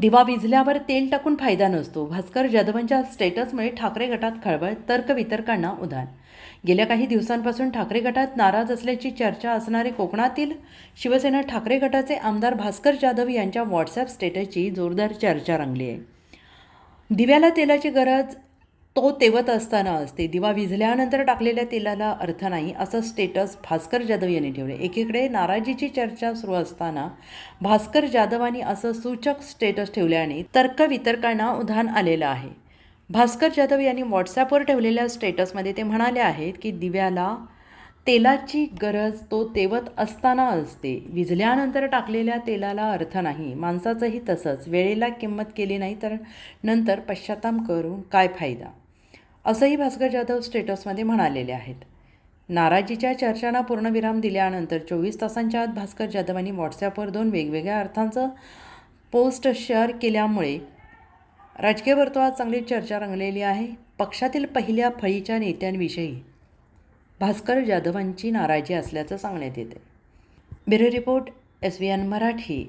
दिवा विझल्यावर तेल टाकून फायदा नसतो. भास्कर जाधवांच्या स्टेटसमुळे ठाकरे गटात खळबळ तर्कवितर्कांना उधाण. गेल्या काही दिवसांपासून ठाकरे गटात नाराज असल्याची चर्चा असणारे कोकणातील शिवसेना ठाकरे गटाचे आमदार भास्कर जाधव यांच्या व्हॉट्सॲप स्टेटसची जोरदार चर्चा रंगली आहे. दिव्याला तेलाची गरज तो तेवत असताना असते. दिवा विझल्यानंतर टाकलेल्या तेलाला अर्थ नाही असं स्टेटस भास्कर जाधव यांनी ठेवले. एकीकडे नाराजीची चर्चा सुरू असताना भास्कर जाधवांनी असं सूचक स्टेटस ठेवल्याने तर्कवितर्कांना उधाण आलेलं आहे. भास्कर जाधव यांनी व्हॉट्सॲपवर ठेवलेल्या स्टेटसमध्ये ते म्हणाले आहेत की दिव्याला तेलाची गरज तो तेवत असताना असते. विझल्यानंतर टाकलेल्या तेलाला अर्थ नाही. माणसाचंही तसंच. वेळेला किंमत केली नाही तर नंतर पश्चाताप करून काय फायदा? असंही भास्कर जाधव स्टेटसमध्ये म्हणालेले आहेत. नाराजीच्या चर्चांना पूर्णविराम दिल्यानंतर चोवीस तासांच्या आत भास्कर जाधवांनी व्हॉट्सॲपवर दोन वेगवेगळ्या अर्थांचं पोस्ट शेअर केल्यामुळे राजकीय वर्तुळात चांगली चर्चा रंगलेली आहे. पक्षातील पहिल्या फळीच्या नेत्यांविषयी भास्कर जाधवांची नाराजी असल्याचं सांगण्यात येते bureau report S V N Marathi.